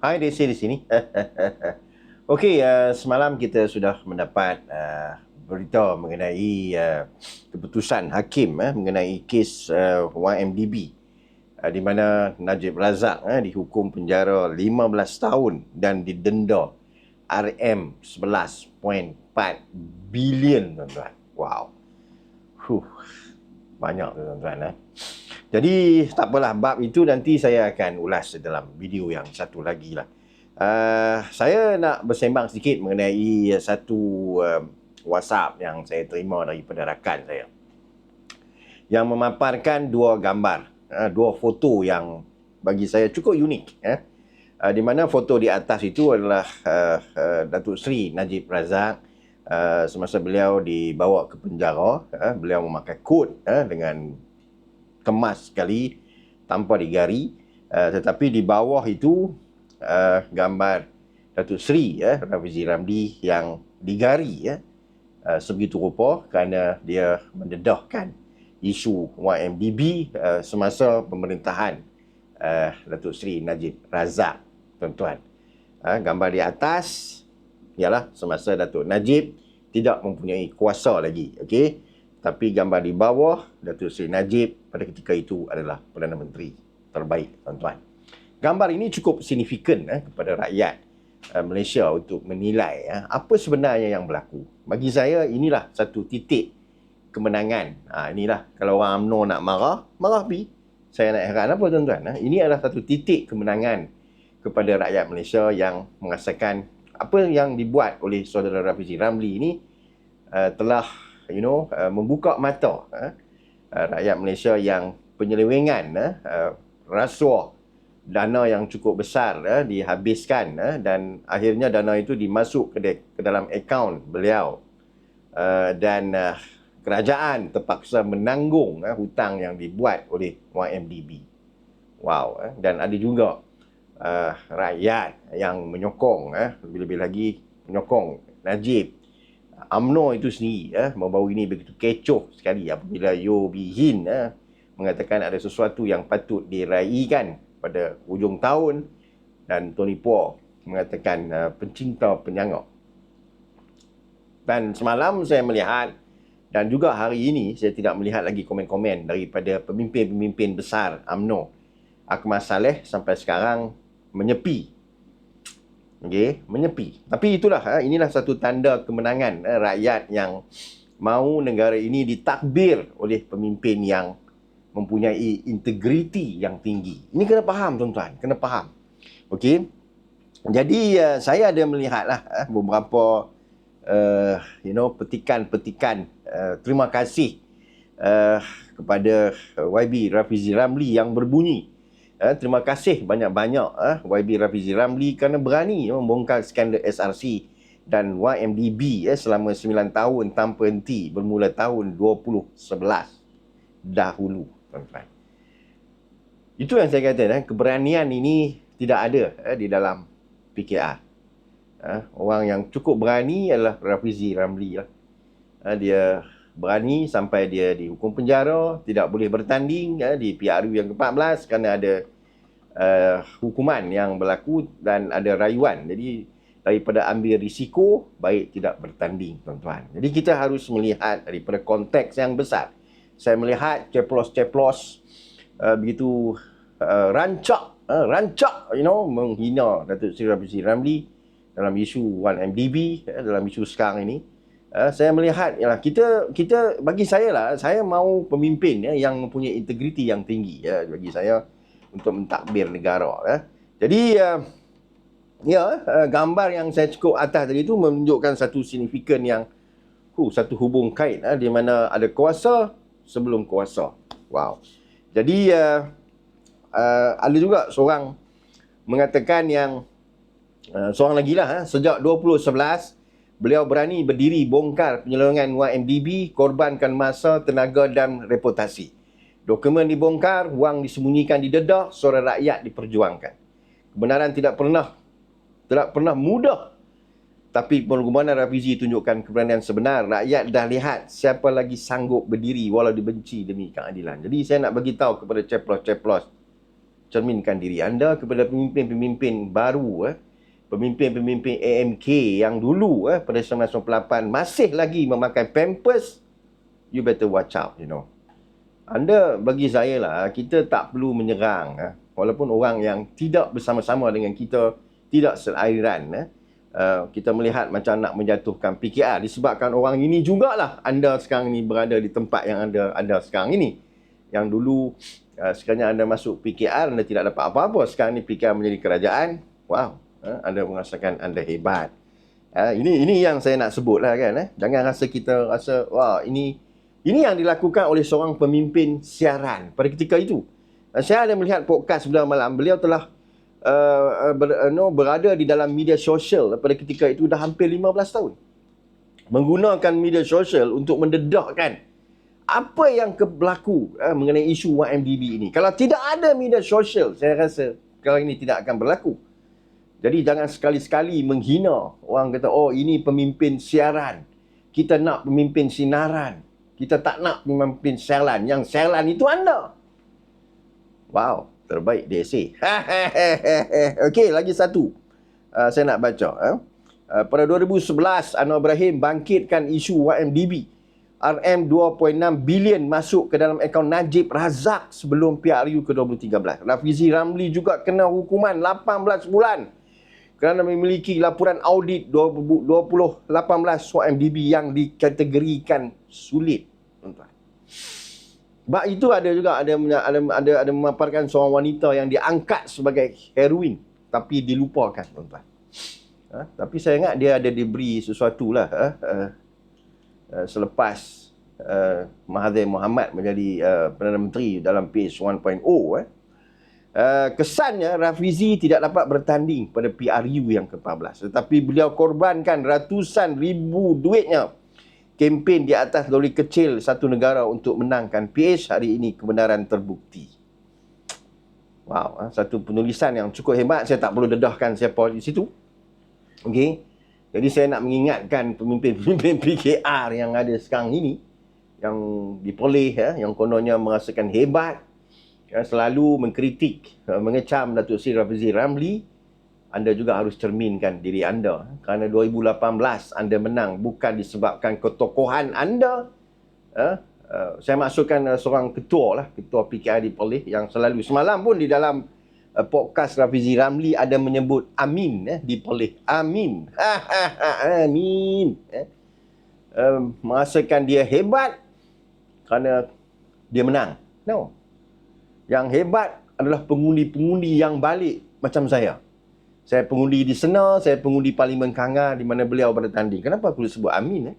Hai Desi di sini. Okey, uh, semalam kita sudah mendapat uh, berita mengenai uh, keputusan hakim uh, mengenai kes uh, 1MDB uh, di mana Najib Razak uh, dihukum penjara 15 tahun dan didenda RM 11.4 bilion tuan-tuan. Wow. Huh. Banyak tuan-tuan eh. Jadi tak apalah bab itu nanti saya akan ulas dalam video yang satu lagi lah. Uh, saya nak bersembang sedikit mengenai satu uh, WhatsApp yang saya terima daripada rakan saya. Yang memaparkan dua gambar, uh, dua foto yang bagi saya cukup unik. Eh. Uh, di mana foto di atas itu adalah uh, uh, Datuk Seri Najib Razak uh, semasa beliau dibawa ke penjara. Uh, beliau memakai kod uh, dengan kemas sekali tanpa digari. Uh, tetapi di bawah itu uh, gambar Datuk Seri ya Rafizi Ramli yang digari ya uh, sebegitu rupa kerana dia mendedahkan isu YMDB uh, semasa pemerintahan uh, Datuk Seri Najib Razak tuan-tuan. Uh, gambar di atas ialah semasa Datuk Najib tidak mempunyai kuasa lagi okey tapi gambar di bawah Datuk Seri Najib pada ketika itu adalah Perdana Menteri terbaik tuan-tuan. Gambar ini cukup signifikan eh, kepada rakyat eh, Malaysia untuk menilai eh, apa sebenarnya yang berlaku. Bagi saya inilah satu titik kemenangan. Ha, inilah kalau orang UMNO nak marah, marah pi. Saya nak heran apa tuan-tuan. Eh? Ini adalah satu titik kemenangan kepada rakyat Malaysia yang merasakan apa yang dibuat oleh saudara Rafizi Ramli ini uh, telah you know uh, membuka mata uh, uh, rakyat Malaysia yang penyelewengan uh, uh, rasuah dana yang cukup besar uh, dihabiskan uh, dan akhirnya dana itu dimasuk ke, de- ke dalam akaun beliau uh, dan uh, kerajaan terpaksa menanggung uh, hutang yang dibuat oleh YMDB. Wow, uh, dan ada juga uh, rakyat yang menyokong uh, lebih-lebih lagi menyokong Najib UMNO itu sendiri eh, baru ini begitu kecoh sekali apabila Yo Bihin eh, mengatakan ada sesuatu yang patut diraihkan pada hujung tahun dan Tony Po mengatakan uh, pencinta penyangga. Dan semalam saya melihat dan juga hari ini saya tidak melihat lagi komen-komen daripada pemimpin-pemimpin besar UMNO. Akmal Saleh sampai sekarang menyepi Okey, menyepi. Tapi itulah ha, inilah satu tanda kemenangan ha, rakyat yang mahu negara ini ditakbir oleh pemimpin yang mempunyai integriti yang tinggi. Ini kena faham tuan-tuan, kena faham. Okey. Jadi uh, saya ada melihatlah uh, beberapa uh, you know petikan-petikan uh, terima kasih uh, kepada YB Rafizi Ramli yang berbunyi Eh, terima kasih banyak-banyak eh, YB Rafizi Ramli kerana berani eh, membongkar skandal SRC dan YMDB eh, selama 9 tahun tanpa henti bermula tahun 2011 dahulu. Tuan-tuan. Itu yang saya kata, eh, keberanian ini tidak ada eh, di dalam PKR. Eh, orang yang cukup berani adalah Rafizi Ramli. Lah. Eh, dia berani sampai dia dihukum penjara, tidak boleh bertanding ya, di PRU yang ke-14 kerana ada uh, hukuman yang berlaku dan ada rayuan. Jadi daripada ambil risiko, baik tidak bertanding tuan-tuan. Jadi kita harus melihat daripada konteks yang besar. Saya melihat ceplos-ceplos uh, begitu uh, rancak, uh, rancak you know menghina Datuk Seri Ramli dalam isu 1MDB, uh, dalam isu sekarang ini. Uh, saya melihat yalah kita kita bagi saya lah saya mau pemimpin ya yang mempunyai integriti yang tinggi ya bagi saya untuk mentadbir negara ya. Jadi uh, ya uh, gambar yang saya cukup atas tadi itu menunjukkan satu signifikan yang uh, satu hubung kait uh, di mana ada kuasa sebelum kuasa. Wow. Jadi uh, uh, ada juga seorang mengatakan yang uh, seorang lagi lah uh, sejak 2011 Beliau berani berdiri bongkar penyelewengan YMDB, korbankan masa, tenaga dan reputasi. Dokumen dibongkar, wang disembunyikan di dedah, suara rakyat diperjuangkan. Kebenaran tidak pernah tidak pernah mudah. Tapi pengumuman Rafizi tunjukkan keberanian sebenar. Rakyat dah lihat siapa lagi sanggup berdiri walau dibenci demi keadilan. Jadi saya nak bagi tahu kepada ceplos-ceplos cerminkan diri anda kepada pemimpin-pemimpin baru eh pemimpin-pemimpin AMK yang dulu eh pada 1998 masih lagi memakai pampers you better watch out you know. Anda bagi saya lah kita tak perlu menyerang eh. Walaupun orang yang tidak bersama-sama dengan kita tidak selairan eh. Uh, kita melihat macam nak menjatuhkan PKR disebabkan orang ini jugalah anda sekarang ini berada di tempat yang anda anda sekarang ini. Yang dulu uh, sekiranya anda masuk PKR anda tidak dapat apa-apa. Sekarang ini PKR menjadi kerajaan. Wow uh, anda merasakan anda hebat uh, ini ini yang saya nak sebut lah kan eh? jangan rasa kita rasa wah ini ini yang dilakukan oleh seorang pemimpin siaran pada ketika itu uh, saya ada melihat podcast sebelah malam beliau telah uh, ber, uh, no, berada di dalam media sosial pada ketika itu dah hampir 15 tahun. Menggunakan media sosial untuk mendedahkan apa yang berlaku uh, mengenai isu YMDB ini. Kalau tidak ada media sosial, saya rasa sekarang ini tidak akan berlaku. Jadi jangan sekali-sekali menghina orang kata, oh ini pemimpin siaran. Kita nak pemimpin sinaran. Kita tak nak pemimpin siaran. Yang siaran itu anda. Wow terbaik DSA. Okey, lagi satu. Uh, saya nak baca. Eh? Uh, pada 2011, Anwar Ibrahim bangkitkan isu YMDB. RM 2.6 bilion masuk ke dalam akaun Najib Razak sebelum PRU ke-2013. Rafizi Ramli juga kena hukuman 18 bulan kerana memiliki laporan audit 2018 YMDB yang dikategorikan sulit. Tuan-tuan. Sebab itu ada juga ada ada ada, ada memaparkan seorang wanita yang diangkat sebagai heroin tapi dilupakan tuan-tuan. Ha? tapi saya ingat dia ada diberi sesuatu lah ha? uh, uh, selepas uh, Mahathir Mohamad menjadi uh, Perdana Menteri dalam PH 1.0 eh. Uh, kesannya Rafizi tidak dapat bertanding pada PRU yang ke-14 tetapi beliau korbankan ratusan ribu duitnya kempen di atas lori kecil satu negara untuk menangkan PH hari ini kebenaran terbukti. Wow, ah, satu penulisan yang cukup hebat. Saya tak perlu dedahkan siapa di situ. Okey. Jadi saya nak mengingatkan pemimpin-pemimpin PKR yang ada sekarang ini yang diperoleh ya, yang kononnya merasakan hebat yang selalu mengkritik, ah, mengecam Datuk Seri Rafizi Ramli anda juga harus cerminkan diri anda. Kerana 2018 anda menang bukan disebabkan ketokohan anda. Uh, uh, saya maksudkan uh, seorang ketua lah, ketua PKR di Perlis yang selalu semalam pun di dalam uh, podcast Rafizi Ramli ada menyebut Amin eh, di Perlis. Amin. Amin. Eh. Uh, merasakan dia hebat kerana dia menang. No. Yang hebat adalah pengundi-pengundi yang balik macam saya. Saya pengundi di Sena, saya pengundi Parlimen Kanga di mana beliau bertanding. Kenapa aku sebut Amin eh?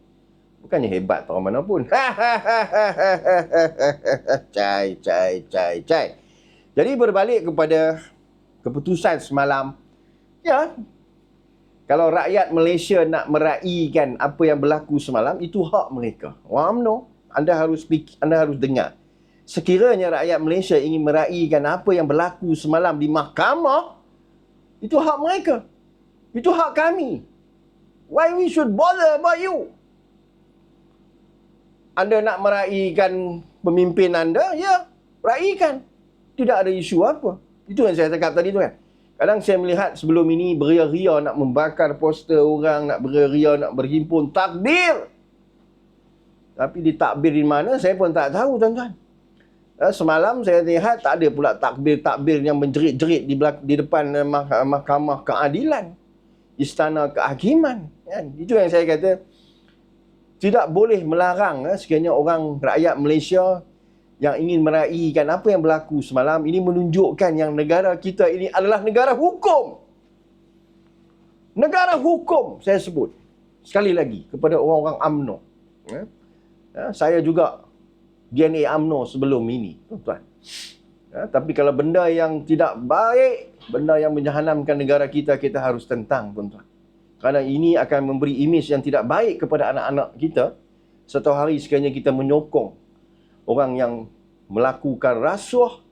Bukannya hebat orang mana pun. cai, cai, cai, cai. Jadi berbalik kepada keputusan semalam. Ya, kalau rakyat Malaysia nak meraihkan apa yang berlaku semalam, itu hak mereka. UMNO, anda harus speak, anda harus dengar. Sekiranya rakyat Malaysia ingin meraihkan apa yang berlaku semalam di mahkamah, itu hak mereka. Itu hak kami. Why we should bother about you? Anda nak meraihkan pemimpin anda? Ya, raihkan. Tidak ada isu apa. Itu yang saya cakap tadi tu kan. Kadang saya melihat sebelum ini beria-ria nak membakar poster orang, nak beria-ria nak berhimpun. Takbir! Tapi di takbir di mana saya pun tak tahu tuan-tuan. Eh, semalam saya lihat tak ada pula takbir-takbir yang menjerit-jerit di, di depan eh, mahkamah keadilan. Istana kehakiman. Kan? Itu yang saya kata. Tidak boleh melarang eh, sekiranya orang rakyat Malaysia yang ingin meraihkan apa yang berlaku semalam. Ini menunjukkan yang negara kita ini adalah negara hukum. Negara hukum saya sebut. Sekali lagi kepada orang-orang UMNO. Ya, saya juga DNA AMNO sebelum ini, tuan-tuan. Ya, tapi kalau benda yang tidak baik, benda yang menjahanamkan negara kita, kita harus tentang, tuan-tuan. Kerana ini akan memberi imej yang tidak baik kepada anak-anak kita. Satu hari sekiranya kita menyokong orang yang melakukan rasuah,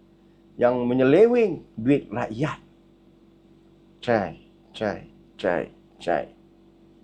yang menyeleweng duit rakyat. Cai, cai, cai, cai.